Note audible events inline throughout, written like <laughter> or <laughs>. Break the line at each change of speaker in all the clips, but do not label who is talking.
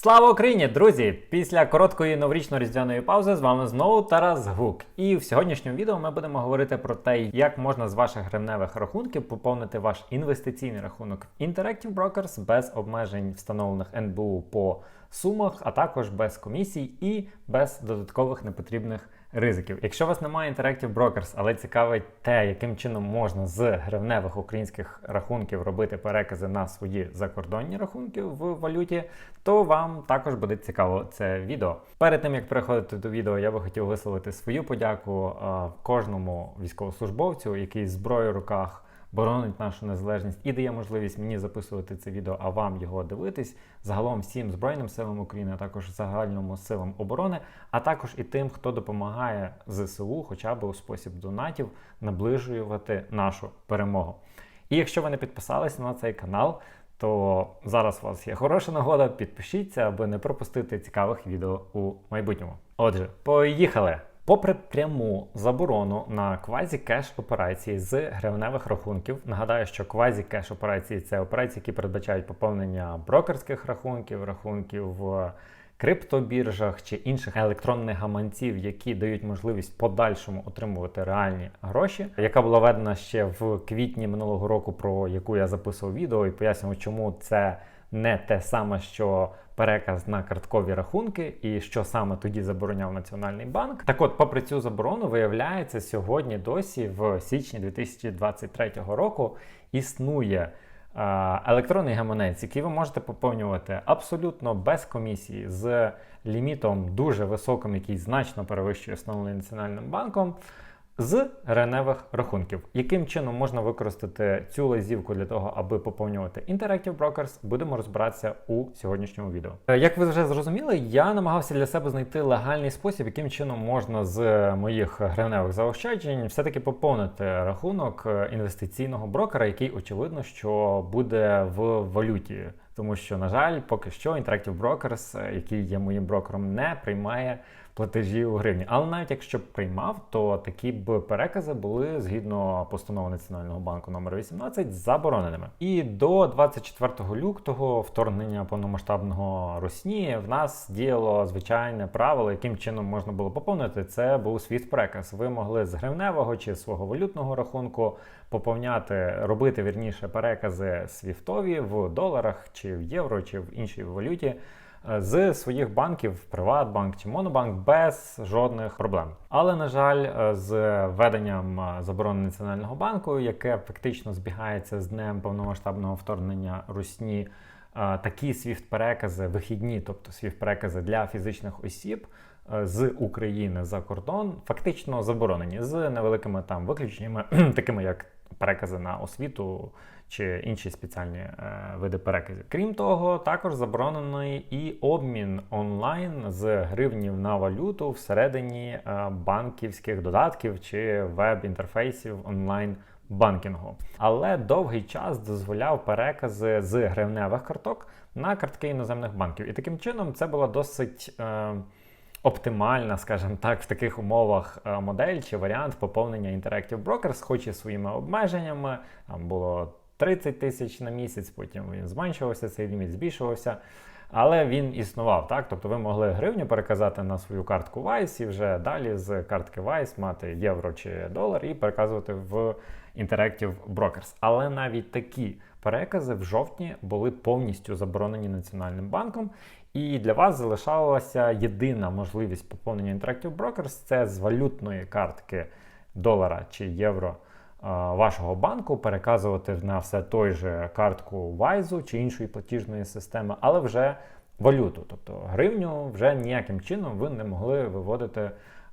Слава Україні, друзі! Після короткої новорічно-різдвяної паузи з вами знову Тарас Гук. І в сьогоднішньому відео ми будемо говорити про те, як можна з ваших гривневих рахунків поповнити ваш інвестиційний рахунок в Interactive Brokers без обмежень, встановлених НБУ по сумах, а також без комісій і без додаткових непотрібних ризиків. Якщо у вас немає Interactive Brokers, але цікавить те, яким чином можна з гривневих українських рахунків робити перекази на свої закордонні рахунки в валюті, то вам також буде цікаво це відео. Перед тим як переходити до відео, я би хотів висловити свою подяку е, кожному військовослужбовцю, який зброю в руках боронить нашу незалежність і дає можливість мені записувати це відео, а вам його дивитись. Загалом всім Збройним силам України, а також загальному силам оборони, а також і тим, хто допомагає ЗСУ, хоча б у спосіб донатів, наближувати нашу перемогу. І якщо ви не підписалися на цей канал, то зараз у вас є хороша нагода, підпишіться, аби не пропустити цікавих відео у майбутньому. Отже, поїхали! Попри пряму заборону на квазі-кеш операції з гривневих рахунків, нагадаю, що квазі-кеш операції це операції, які передбачають поповнення брокерських рахунків, рахунків в криптобіржах чи інших електронних гаманців, які дають можливість подальшому отримувати реальні гроші, яка була введена ще в квітні минулого року, про яку я записував відео і пояснював, чому це не те саме, що переказ на карткові рахунки, і що саме тоді забороняв Національний банк. Так от, попри цю заборону, виявляється, сьогодні досі, в січні 2023 року, існує. Електронний гаманець, який ви можете поповнювати абсолютно без комісії, з лімітом дуже високим, який значно перевищує встановлений національним банком з граневих рахунків. Яким чином можна використати цю лазівку для того, аби поповнювати Interactive Brokers, будемо розбиратися у сьогоднішньому відео. Е, Як ви вже зрозуміли, я намагався для себе знайти легальний спосіб, яким чином можна з моїх гривневих заощаджень все-таки поповнити рахунок е, інвестиційного брокера, який очевидно, що буде в валюті. Тому що, на жаль, поки що Interactive Brokers, е, який є моїм брокером, не приймає платежі у гривні. Але навіть якщо б приймав, то такі б перекази були згідно постанови Національного банку номер 18 забороненими. І до 24 лютого вторгнення повномасштабного Росії в нас діяло звичайне правило, яким чином можна було поповнити. Це був світ переказ. Ви могли з гривневого чи свого валютного рахунку поповняти, робити вірніше перекази свіфтові в доларах, чи в євро, чи в іншій валюті з своїх банків, Приватбанк чи Монобанк, без жодних проблем. Але на жаль, е, з введенням е, заборони національного банку, яке фактично збігається з днем повномасштабного вторгнення Русні. Е, такі свіфт-перекази вихідні, тобто свіфт-перекази для фізичних осіб з України за кордон, фактично заборонені з невеликими там виключеннями, <clears throat> такими як перекази на освіту чи інші спеціальні е, види переказів. Крім того, також заборонений і обмін онлайн з гривнів на валюту всередині е, банківських додатків чи веб-інтерфейсів онлайн. Банкінгу, але довгий час дозволяв перекази з гривневих карток на картки іноземних банків, і таким чином це була досить е, оптимальна, скажімо так, в таких умовах е, модель чи варіант поповнення Interactive Brokers, хоч і своїми обмеженнями. Там було 30 тисяч на місяць, потім він зменшувався, цей ліміт збільшувався. Але він існував, так? Тобто ви могли гривню переказати на свою картку Vice і вже далі з картки Vice мати євро чи долар і переказувати в Interactive Brokers. Але навіть такі перекази в жовтні були повністю заборонені Національним банком. І для вас залишалася єдина можливість поповнення Interactive Brokers це з валютної картки долара чи євро вашого банку, переказувати на все той же картку Wise чи іншої платіжної системи, але вже валюту. Тобто гривню вже ніяким чином ви не могли виводити.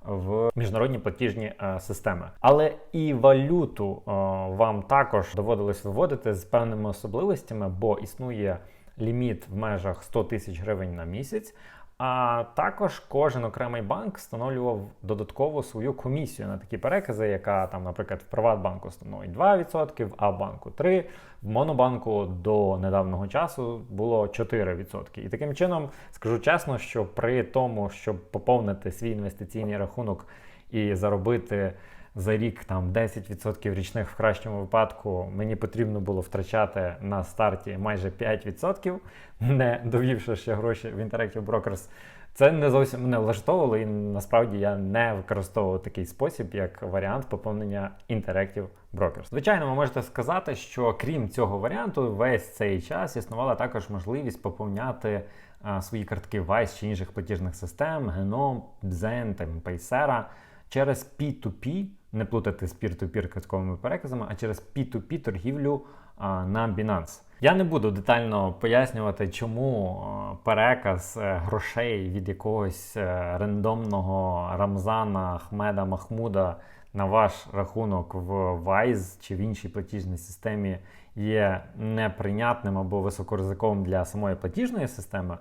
В міжнародні платіжні е, системи, але і валюту е, вам також доводилось виводити з певними особливостями, бо існує ліміт в межах 100 тисяч гривень на місяць. А також кожен окремий банк встановлював додатково свою комісію на такі перекази, яка там, наприклад, в Приватбанку становить 2%, в А-банку 3%, в Монобанку до недавнього часу було 4%. І таким чином скажу чесно, що при тому, щоб поповнити свій інвестиційний рахунок і заробити за рік там 10% річних в кращому випадку мені потрібно було втрачати на старті майже 5%, не довівши ще гроші в Interactive Brokers. Це не зовсім мене влаштовувало, і насправді я не використовував такий спосіб, як варіант поповнення Interactive Brokers. Звичайно, ви можете сказати, що крім цього варіанту, весь цей час існувала також можливість поповняти а, свої картки Vice чи інших платіжних систем, Genome, Zen, там, Paysera через P2P, не плутати з peer-to-peer картковими переказами, а через P2P торгівлю на Binance. Я не буду детально пояснювати, чому переказ е, грошей від якогось е, рандомного Рамзана Ахмеда Махмуда на ваш рахунок в Wise чи в іншій платіжній системі є неприйнятним або високоризиковим для самої платіжної системи.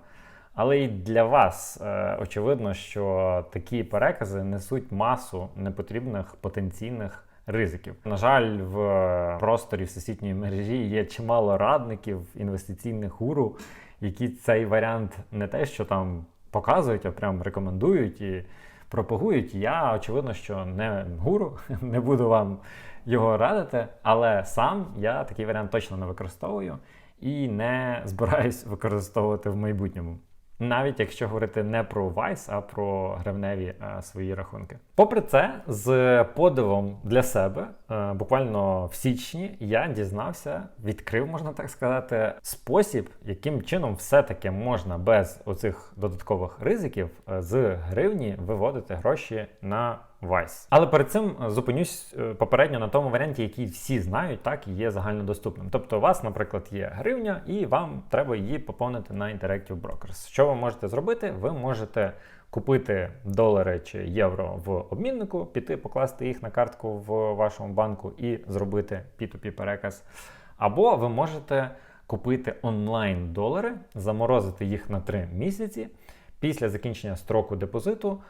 Але і для вас е, очевидно, що такі перекази несуть масу непотрібних потенційних ризиків. На жаль, в просторі всесвітньої мережі є чимало радників інвестиційних гуру, які цей варіант не те, що там показують, а прям рекомендують і пропагують. Я очевидно, що не гуру, <laughs> не буду вам його радити, але сам я такий варіант точно не використовую і не збираюсь використовувати в майбутньому. Навіть якщо говорити не про Vice, а про гривневі е, свої рахунки. Попри це, з подивом для себе, е, буквально в січні я дізнався, відкрив, можна так сказати, спосіб, яким чином все-таки можна без оцих додаткових ризиків е, з гривні виводити гроші на Vice. Але перед цим зупинюсь е, попередньо на тому варіанті, який всі знають, так і є загальнодоступним. Тобто, у вас, наприклад, є гривня, і вам треба її поповнити на Interactive Brokers. Що ви можете зробити? Ви можете купити долари чи євро в обміннику, піти, покласти їх на картку в вашому банку і зробити P2P переказ. Або ви можете купити онлайн долари, заморозити їх на 3 місяці. Після закінчення строку депозиту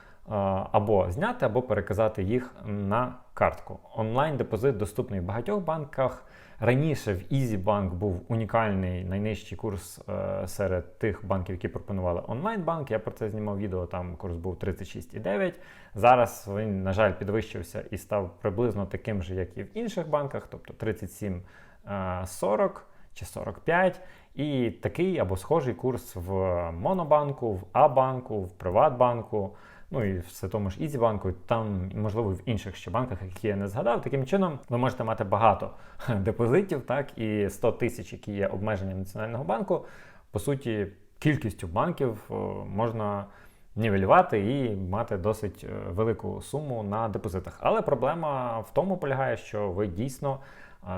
або зняти, або переказати їх на картку. Онлайн-депозит доступний в багатьох банках. Раніше в EasyBank був унікальний найнижчий курс е, серед тих банків, які пропонували онлайн-банк. Я про це знімав відео, там курс був 36,9. Зараз він, на жаль, підвищився і став приблизно таким же, як і в інших банках, тобто 37,40 чи 45. І такий або схожий курс в Монобанку, в А-банку, в Приватбанку ну і все тому ж Ізібанку, там, можливо, в інших ще банках, які я не згадав. Таким чином, ви можете мати багато <laughs> депозитів, так, і 100 тисяч, які є обмеженням Національного банку, по суті, кількістю банків можна нівелювати і мати досить е, велику суму на депозитах. Але проблема в тому полягає, що ви дійсно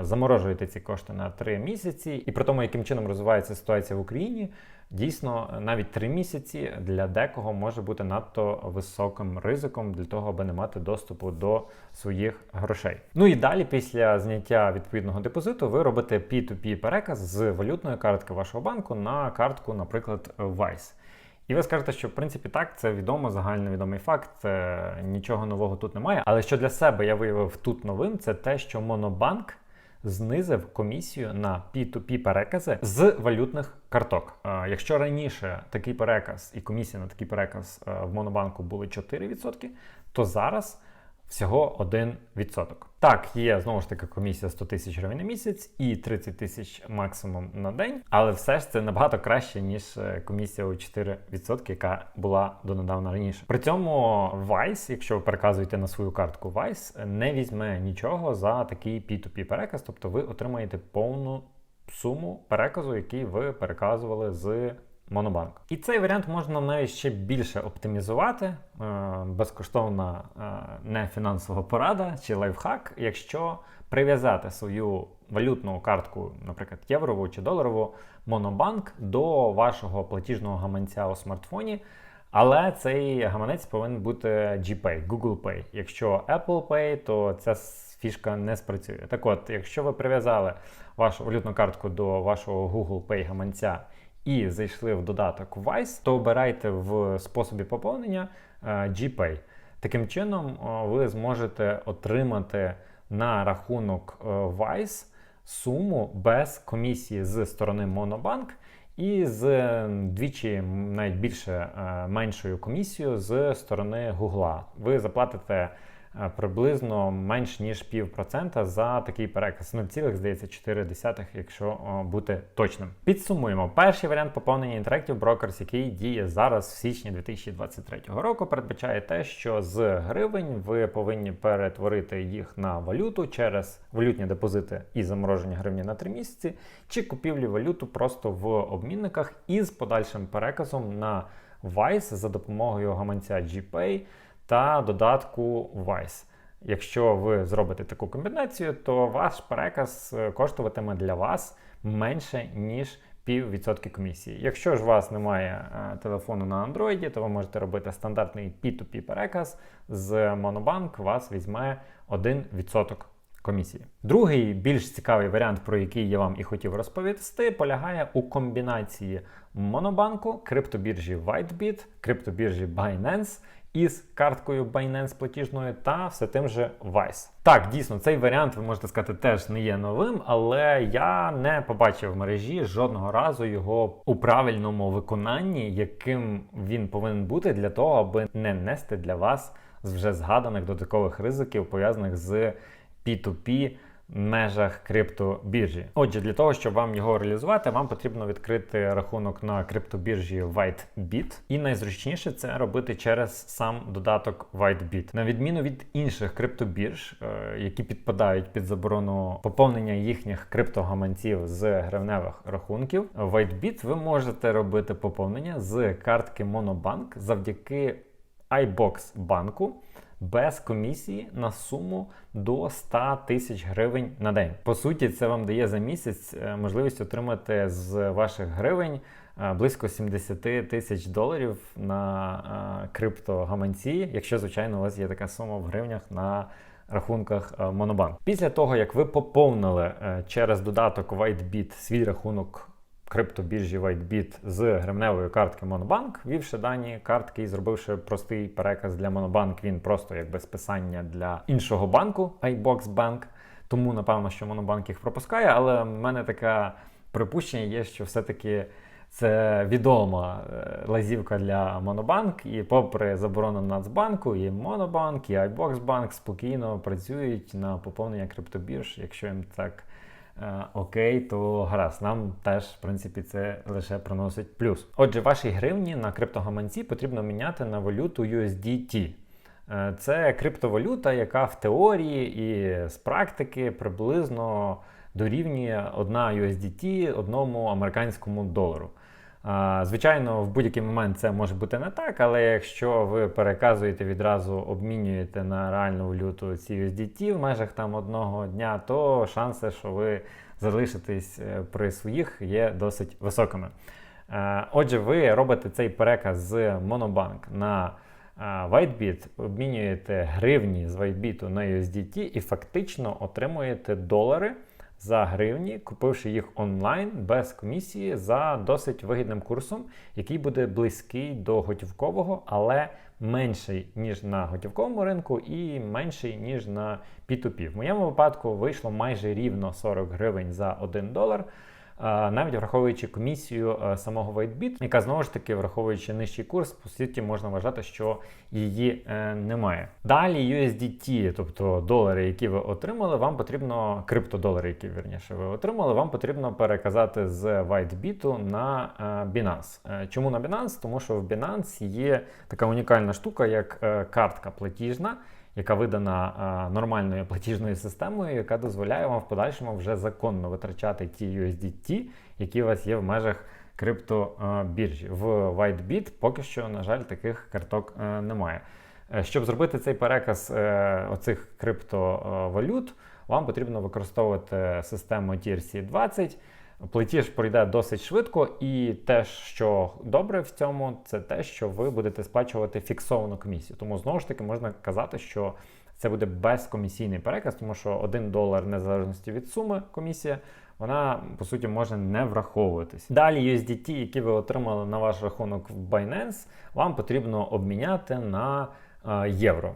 заморожуєте ці кошти на 3 місяці, і при тому, яким чином розвивається ситуація в Україні. Дійсно, навіть три місяці для декого може бути надто високим ризиком для того, аби не мати доступу до своїх грошей. Ну і далі, після зняття відповідного депозиту, ви робите P2P переказ з валютної картки вашого банку на картку, наприклад, Vice. І ви скажете, що в принципі так, це відомо, загальновідомий факт, нічого нового тут немає. Але що для себе я виявив тут новим, це те, що Монобанк знизив комісію на P2P перекази з валютних карток. Якщо раніше такий переказ і комісія на такий переказ в Монобанку були 4%, то зараз всього 1%. Так, є знову ж таки комісія 100 тисяч гривень на місяць і 30 тисяч максимум на день, але все ж це набагато краще, ніж е, комісія у 4%, яка була донедавна раніше. При цьому Vice, якщо ви переказуєте на свою картку Vice, не візьме нічого за такий P2P переказ, тобто ви отримаєте повну суму переказу, який ви переказували з Монобанк. І цей варіант можна навіть ще більше оптимізувати. Е, безкоштовна е, не фінансова порада чи лайфхак, якщо прив'язати свою валютну картку, наприклад, єврову чи доларову, Монобанк до вашого платіжного гаманця у смартфоні. Але цей гаманець повинен бути GPay, Google Pay. Якщо Apple Pay, то ця фішка не спрацює. Так от, якщо ви прив'язали вашу валютну картку до вашого Google Pay гаманця і зайшли в додаток Vice, то обирайте в способі поповнення е, GPay. Таким чином, ви зможете отримати на рахунок е, Vice суму без комісії з сторони Монобанк і з двічі навіть більше е, меншою комісією з сторони Google. Ви заплатите е, приблизно менш ніж півпроцента за такий переказ. 0, здається, 4, якщо бути точним. Підсумуємо. Перший варіант поповнення Interactive Brokers, який діє зараз в січні 2023 року, передбачає те, що з гривень ви повинні перетворити їх на валюту через валютні депозити і замороження гривні на 3 місяці, чи купівлі валюту просто в обмінниках із подальшим переказом на Vice за допомогою гаманця GPay та додатку Vice. Якщо ви зробите таку комбінацію, то ваш переказ е, коштуватиме для вас менше, ніж піввідсотки комісії. Якщо ж у вас немає е, телефону на Android, то ви можете робити стандартний P2P переказ з Monobank, вас візьме 1% комісії. Другий більш цікавий варіант, про який я вам і хотів розповісти, полягає у комбінації монобанку, криптобіржі WhiteBit, криптобіржі Binance із карткою Binance платіжною та все тим же Vice. Так, дійсно, цей варіант, ви можете сказати, теж не є новим, але я не побачив в мережі жодного разу його у правильному виконанні, яким він повинен бути для того, аби не нести для вас з вже згаданих додаткових ризиків, пов'язаних з P2P межах криптобіржі. Отже, для того, щоб вам його реалізувати, вам потрібно відкрити рахунок на криптобіржі WhiteBit. І найзручніше це робити через сам додаток WhiteBit. На відміну від інших криптобірж, е, які підпадають під заборону поповнення їхніх криптогаманців з гривневих рахунків, WhiteBit ви можете робити поповнення з картки Monobank завдяки iBox банку без комісії на суму до 100 тисяч гривень на день. По суті, це вам дає за місяць е, можливість отримати з ваших гривень е, близько 70 тисяч доларів на е, криптогаманці, якщо, звичайно, у вас є така сума в гривнях на рахунках Monobank. Після того, як ви поповнили через додаток WhiteBit свій рахунок криптобіржі WhiteBit з гривневої картки Monobank, ввівши дані картки і зробивши простий переказ для Monobank, він просто якби списання для іншого банку, iBox Bank. Тому, напевно, що Monobank їх пропускає, але в мене таке припущення є, що все-таки. Це відома е, лазівка для Монобанк, і попри заборону Нацбанку, і Монобанк, і Bank спокійно працюють на поповнення криптобірж, якщо їм так окей, то гаразд, нам теж, в принципі, це лише приносить плюс. Отже, ваші гривні на криптогаманці потрібно міняти на валюту USDT. Е, це криптовалюта, яка в теорії і з практики приблизно дорівнює одна USDT одному американському долару. Звичайно, в будь-який момент це може бути не так, але якщо ви переказуєте відразу, обмінюєте на реальну валюту ці USDT в межах там одного дня, то шанси, що ви залишитесь е, при своїх, є досить високими. Е, отже, ви робите цей переказ з Monobank на е, WhiteBit, обмінюєте гривні з WhiteBit на USDT і фактично отримуєте долари за гривні, купивши їх онлайн без комісії за досить вигідним курсом, який буде близький до готівкового, але менший, ніж на готівковому ринку, і менший, ніж на P2P. В моєму випадку вийшло майже рівно 40 гривень за 1 долар навіть враховуючи комісію е, самого WhiteBit, яка знову ж таки, враховуючи нижчий курс, по суті, можна вважати, що її е, немає. Далі USDT, тобто долари, які ви отримали, вам потрібно криптодолари, які вірніше ви отримали, вам потрібно переказати з WhiteBit на е, Binance. Чому на Binance? Тому що в Binance є така унікальна штука, як картка платіжна яка видана нормальною платіжною системою, яка дозволяє вам в подальшому вже законно витрачати ті USDT, які у вас є в межах криптобіржі. В WhiteBit поки що, на жаль, таких карток немає. Е, щоб зробити цей переказ е, оцих криптовалют, вам потрібно використовувати систему TRC20. Платіж пройде досить швидко, і те, що добре в цьому, це те, що ви будете сплачувати фіксовану комісію. Тому знову ж таки можна казати, що це буде безкомісійний переказ, тому що 1 долар незалежності від суми комісія, вона по суті може не враховуватись. Далі USDT, які ви отримали на ваш рахунок в Binance, вам потрібно обміняти на євро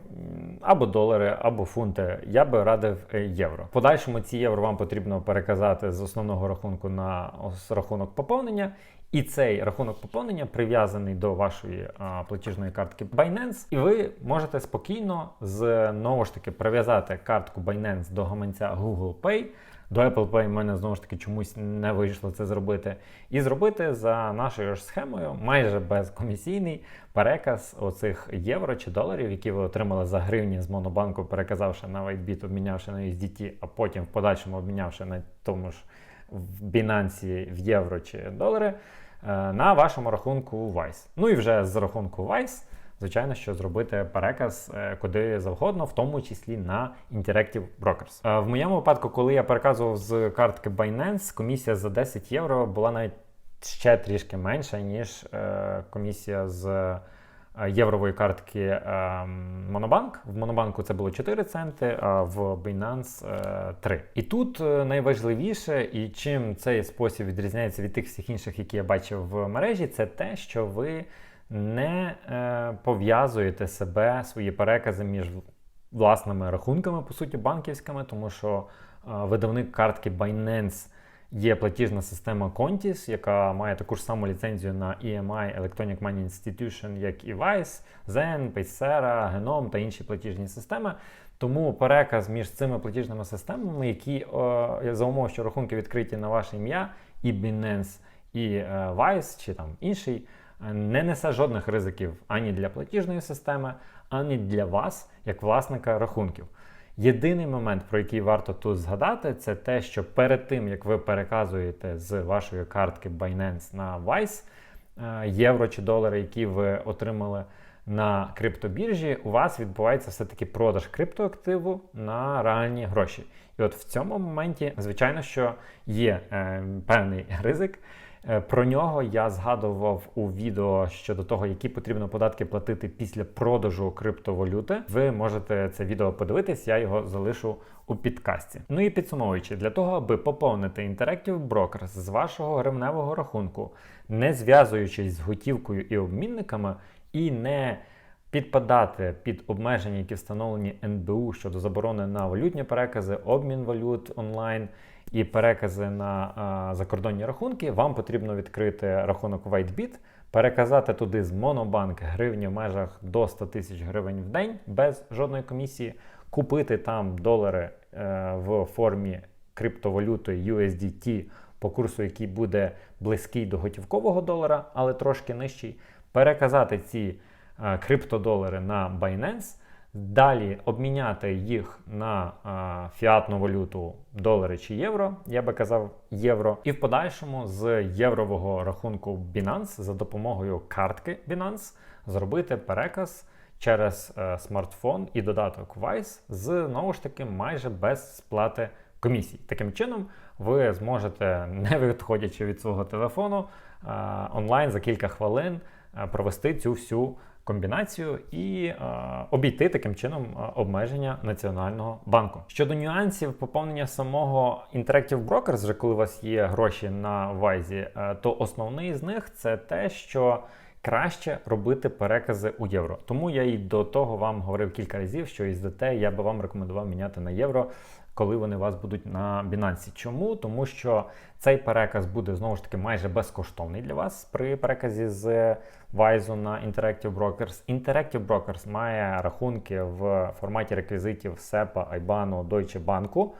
або долари, або фунти. Я би радив е, євро. В подальшому ці євро вам потрібно переказати з основного рахунку на рахунок поповнення. І цей рахунок поповнення прив'язаний до вашої а, платіжної картки Binance, і ви можете спокійно знову ж таки прив'язати картку Binance до гаманця Google Pay. До Apple Pay в мене знову ж таки чомусь не вийшло це зробити. І зробити за нашою ж схемою майже безкомісійний переказ оцих євро чи доларів, які ви отримали за гривні з монобанку, переказавши на WhiteBit, обмінявши на USDT, а потім в подальшому обмінявши на тому ж в Binance в євро чи долари е, на вашому рахунку Vice. Ну і вже з рахунку Vice звичайно, що зробити переказ е, куди завгодно, в тому числі на Interactive Brokers. Е, в моєму випадку, коли я переказував з картки Binance, комісія за 10 євро була навіть ще трішки менша, ніж е, комісія з. Єврової картки Монобанк. В Монобанку це було 4 центи, а в Binance 3. І тут найважливіше, і чим цей спосіб відрізняється від тих всіх інших, які я бачив в мережі, це те, що ви не е, пов'язуєте себе, свої перекази між власними рахунками, по суті, банківськими, тому що е, видавник картки Binance є платіжна система Contis, яка має таку ж саму ліцензію на EMI Electronic Money Institution, як і Vice, Zen, Paysera, Genome та інші платіжні системи. Тому переказ між цими платіжними системами, які о, за умов, що рахунки відкриті на ваше ім'я, і Binance, і е, Vice, чи там інший не несе жодних ризиків ані для платіжної системи, ані для вас, як власника рахунків. Єдиний момент, про який варто тут згадати, це те, що перед тим, як ви переказуєте з вашої картки Binance на Vice е, євро чи долари, які ви отримали на криптобіржі, у вас відбувається все-таки продаж криптоактиву на реальні гроші. І от в цьому моменті, звичайно, що є е, певний ризик. Е, про нього я згадував у відео щодо того, які потрібно податки платити після продажу криптовалюти. Ви можете це відео подивитись, я його залишу у підкасті. Ну і підсумовуючи, для того, аби поповнити Interactive Brokers з вашого гривневого рахунку, не зв'язуючись з готівкою і обмінниками, і не Підпадати під обмеження, які встановлені НБУ щодо заборони на валютні перекази, обмін валют онлайн і перекази на а, закордонні рахунки, вам потрібно відкрити рахунок WhiteBit, переказати туди з Monobank гривні в межах до 100 тисяч гривень в день без жодної комісії, купити там долари е, в формі криптовалюти USDT по курсу, який буде близький до готівкового долара, але трошки нижчий, переказати ці е, криптодолари на Binance. Далі обміняти їх на а, фіатну валюту долари чи євро, я би казав євро, і в подальшому з єврового рахунку Binance за допомогою картки Binance зробити переказ через а, е, смартфон і додаток Wise знову ж таки майже без сплати комісій. Таким чином, ви зможете, <laughs> не відходячи від свого телефону, а, онлайн за кілька хвилин а, провести цю всю комбінацію і е, обійти таким чином е, обмеження Національного банку. Щодо нюансів поповнення самого Interactive Brokers, вже коли у вас є гроші на вайзі, е, то основний з них це те, що краще робити перекази у євро. Тому я і до того вам говорив кілька разів, що із ДТ я би вам рекомендував міняти на євро коли вони у вас будуть на Binance. Чому? Тому що цей переказ буде знову ж таки майже безкоштовний для вас при переказі з Wise на Interactive Brokers. Interactive Brokers має рахунки в форматі реквізитів SEPA, IBAN, Deutsche Bank,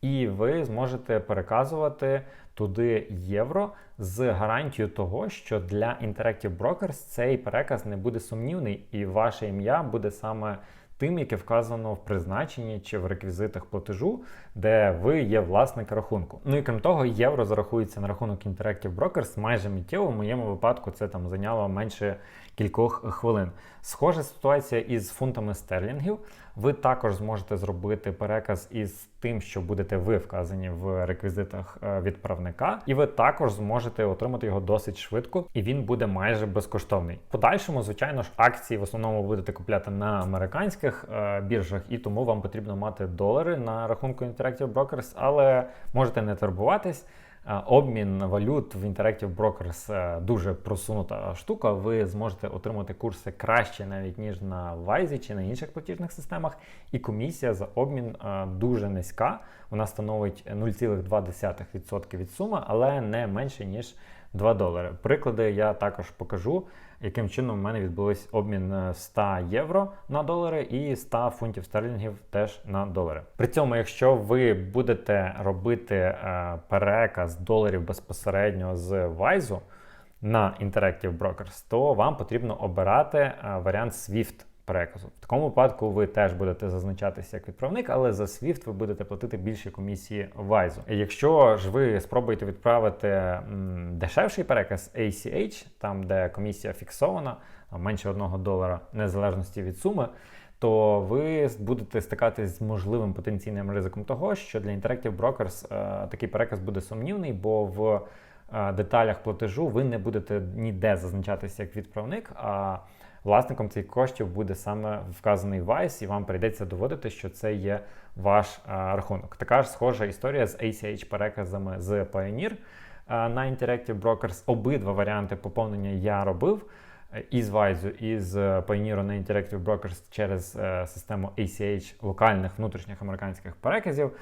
і ви зможете переказувати туди євро з гарантією того, що для Interactive Brokers цей переказ не буде сумнівний, і ваше ім'я буде саме тим, яке вказано в призначенні чи в реквізитах платежу, де ви є власник рахунку. Ну і крім того, євро зарахується на рахунок Interactive Brokers майже миттєво. В моєму випадку це там зайняло менше кількох хвилин. Схожа ситуація із фунтами стерлінгів. Ви також зможете зробити переказ із тим, що будете ви вказані в реквізитах е, відправника, і ви також зможете отримати його досить швидко, і він буде майже безкоштовний. Подальшому, звичайно ж, акції в основному будете купляти на американських е, біржах, і тому вам потрібно мати долари на рахунку Interactive Brokers, але можете не турбуватись. Обмін валют в Interactive Brokers е, дуже просунута штука. Ви зможете отримати курси краще навіть ніж на Вайзі чи на інших платіжних системах. І комісія за обмін е, дуже низька. Вона становить 0,2% від суми, але не менше ніж 2 долари. Приклади я також покажу, яким чином в мене відбулись обмін е, 100 євро на долари і 100 фунтів стерлінгів теж на долари. При цьому, якщо ви будете робити е, переказ доларів безпосередньо з Вайзу на Interactive Brokers, то вам потрібно обирати е, варіант SWIFT переказу. В такому випадку ви теж будете зазначатися як відправник, але за SWIFT ви будете платити більші комісії Вайзу. Якщо ж ви спробуєте відправити м, дешевший переказ ACH, там де комісія фіксована, менше 1 долара, незалежності від суми. То ви будете стикатись з можливим потенційним ризиком того, що для Interactive Brokers е, такий переказ буде сумнівний, бо в е, деталях платежу ви не будете ніде зазначатися як відправник. а власником цих коштів буде саме вказаний Vice, і вам прийдеться доводити, що це є ваш а, рахунок. Така ж схожа історія з ACH переказами з Pioneer а, на Interactive Brokers. Обидва варіанти поповнення я робив. е, Із Вайзу і з Pioneer на Interactive Brokers через е, систему ACH локальних внутрішніх американських переказів.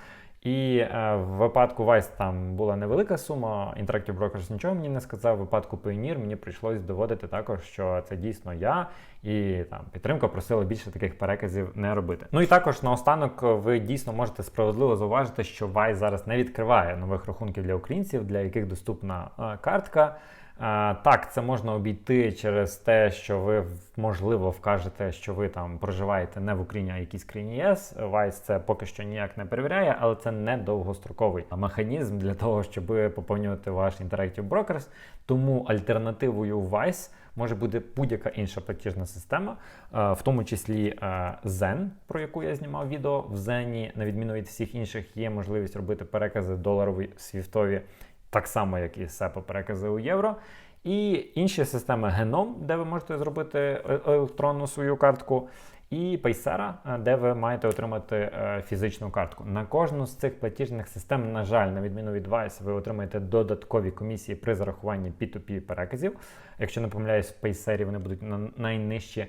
І е, в випадку Vice там була невелика сума, Interactive Brokers нічого мені не сказав. В випадку Pioneer мені прийшлось доводити також, що це дійсно я, і там підтримка просила більше таких переказів не робити. Ну і також наостанок ви дійсно можете справедливо зауважити, що Vice зараз не відкриває нових рахунків для українців, для яких доступна е, картка. Так, це можна обійти через те, що ви можливо вкажете, що ви там проживаєте не в Україні, а якійсь країні ЄС. Вайс це поки що ніяк не перевіряє, але це не довгостроковий механізм для того, щоб поповнювати ваш Interactive Brokers. Тому альтернативою Vice може бути будь-яка інша платіжна система, е, в тому числі е, Zen, про яку я знімав відео. В Zen, на відміну від всіх інших, є можливість робити перекази доларові свіфтові так само, як і SEPA перекази у євро. І інші системи Genom, де ви можете зробити е- електронну свою картку, і Paysera, е, де ви маєте отримати е, фізичну картку. На кожну з цих платіжних систем, на жаль, на відміну від Vice, ви отримаєте додаткові комісії при зарахуванні P2P переказів. Якщо не помиляюсь, в Paysera вони будуть найнижчі.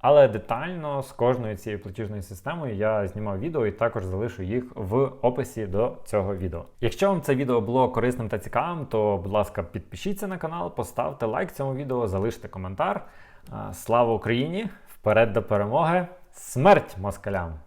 Але детально з кожною цією платіжною системою я знімав відео і також залишу їх в описі до цього відео. Якщо вам це відео було корисним та цікавим, то будь ласка, підпишіться на канал, поставте лайк цьому відео, залиште коментар. Слава Україні! Вперед до перемоги! Смерть москалям!